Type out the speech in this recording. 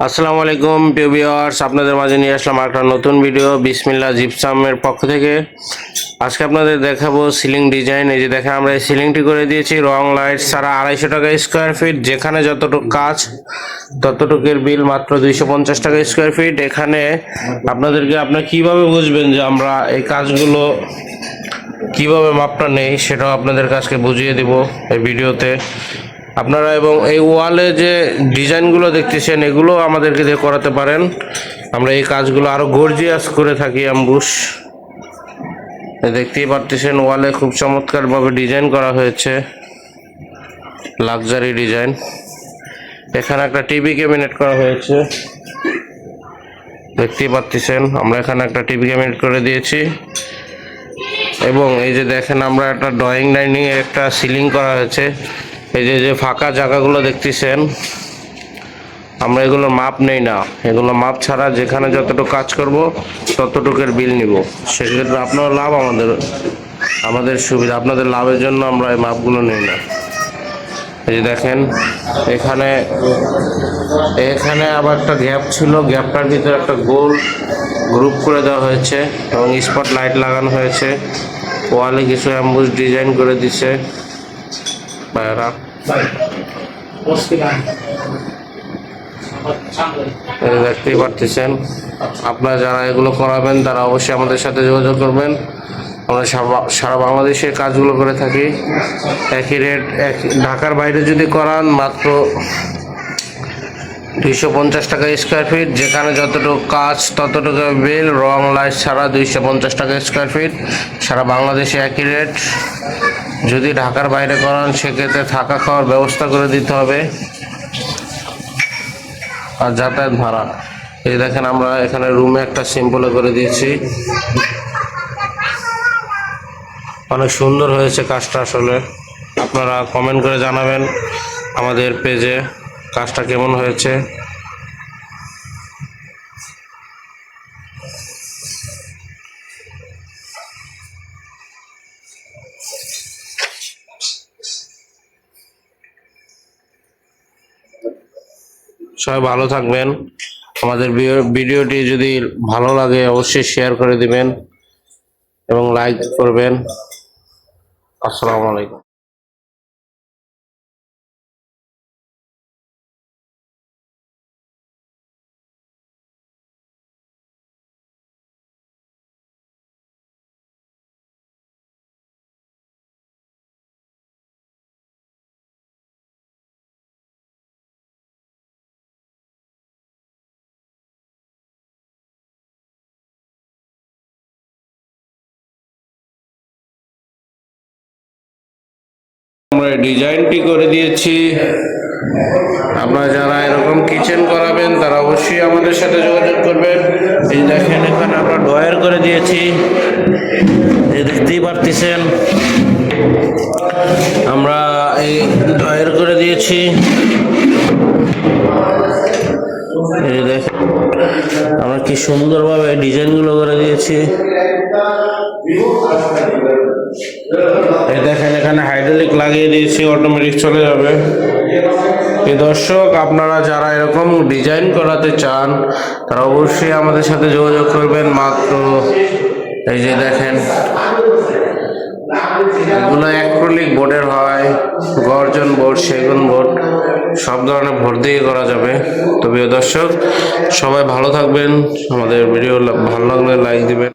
আসসালামু আলাইকুম, প্রিয় ভিউয়ার্স। আপনাদের মাঝে নিয়ে আসলাম একটা নতুন ভিডিও বিসমিল্লা জিপসামের পক্ষ থেকে। আজকে আপনাদের দেখাবো সিলিং ডিজাইন। এই যে দেখেন, আমরা এই সিলিংটি করে দিয়েছি। রং লাইট সারা আড়াইশো টাকা স্কোয়ার ফিট। যেখানে যতটুকু কাজ, ততটুকুর বিল মাত্র দুইশো পঞ্চাশ টাকা স্কোয়ার ফিট। এখানে আপনাদেরকে আপনার কীভাবে বুঝবেন যে আমরা এই কাজগুলো কীভাবে মাপটা নেই, সেটাও আপনাদের কাছকে বুঝিয়ে দিব এই ভিডিওতে। আপনারা এবং এই ওয়ালে যে ডিজাইনগুলো দেখতেছেন, এগুলো আমাদেরকে দিয়ে করাতে পারেন। আমরা এই কাজগুলো আরও গর্জিয়াস করে থাকি, অ্যাম্বুশ। দেখতেই পারতেছেন, ওয়ালে খুব চমৎকারভাবে ডিজাইন করা হয়েছে। Luxury design. এখানে একটা টিভি ক্যাবিনেট করা হয়েছে। দেখতেই পারতেছেন, আমরা এখানে একটা টিভি ক্যাবিনেট করে দিয়েছি। এবং এই যে দেখেন, আমরা একটা ড্রয়িং ডাইনিং একটা সিলিং করা হয়েছে। এই যে যে ফাঁকা জায়গাগুলো দেখতেছেন, আমরা এগুলো মাপ নেই না। এগুলো মাপ ছাড়া যেখানে যতটুকু কাজ করব, ততটুকের বিল নিব। সেক্ষেত্রে আপনার লাভ আমাদের আমাদের সুবিধা, আপনাদের লাভের জন্য আমরা এই মাপগুলো নিই না। এই যে দেখেন, এখানে এখানে আবার একটা গ্যাপ ছিল। গ্যাপটার ভিতরে একটা গোল গ্রুপ করে দেওয়া হয়েছে এবং স্পট লাইট লাগানো হয়েছে। ওয়ালে কিছু অ্যাম্বুস ডিজাইন করে দিছে। দেখতেই পারতেছেন আপনারা যারা এগুলো করাবেন তারা অবশ্যই আমাদের সাথে যোগাযোগ করবেন। আমরা সারা- সারা বাংলাদেশে কাজগুলো করে থাকি। একই রেট এক ঢাকার বাইরে যদি করান মাত্র দুইশো পঞ্চাশ টাকা স্কোয়ার ফিট যেখানে যতটুকু কাজ ততটুকু বিল রং লাইট ছাড়া দুইশো পঞ্চাশ টাকা স্কোয়ার ফিট সারা বাংলাদেশে একই রেট যদি ঢাকার বাইরে করান, সেক্ষেত্রে থাকা খাওয়ার ব্যবস্থা করে দিতে হবে। আর যাতায়াত ভাড়া। এই দেখেন আমরা এখানে রুমে একটা সিম্পলে করে দিয়েছি। অনেক সুন্দর হয়েছে কাজটা আসলে। আপনারা কমেন্ট করে জানাবেন আমাদের পেজে কাজটা কেমন হয়েছে। সবাই ভালো থাকবেন। আমাদের ভিডিও- ভিডিওটি যদি ভালো লাগে, অবশ্যই শেয়ার করে দিবেন এবং লাইক করবেন। আসসালামু আলাইকুম। আমরা ডিজাইনটি করে দিয়েছি। আপনারা যারা এরকম কিচেন করাবেন, তারা অবশ্যই আমাদের সাথে যোগাযোগ করবেন। এই দেখেন, এখানে আমরা ডয়ার করে দিয়েছি। দেখতেই পারতেছেন। আমরা এই ডয়ার করে দিয়েছি। আমরা কি সুন্দরভাবে ডিজাইনগুলো করে দিয়েছি। এই দেখেন, এখানে হাইড্রোলিক লাগিয়ে দিয়েছি অটোমেটিক চলে যাবে। এই দর্শক, আপনারা যারা এরকম ডিজাইন করাতে চান, তারা অবশ্যই আমাদের সাথে যোগাযোগ করবেন। মাত্র এই যে দেখেন, এগুলো অ্যাক্রোলিক বোর্ডের হয়, গর্জন বোর্ড সেগুন বোর্ড সব ধরনের ভোট দিয়ে করা যাবে। তো প্রিয় দর্শক, সবাই ভালো থাকবেন। আমাদের ভিডিও ভালো লাগলে লাইক দিবেন।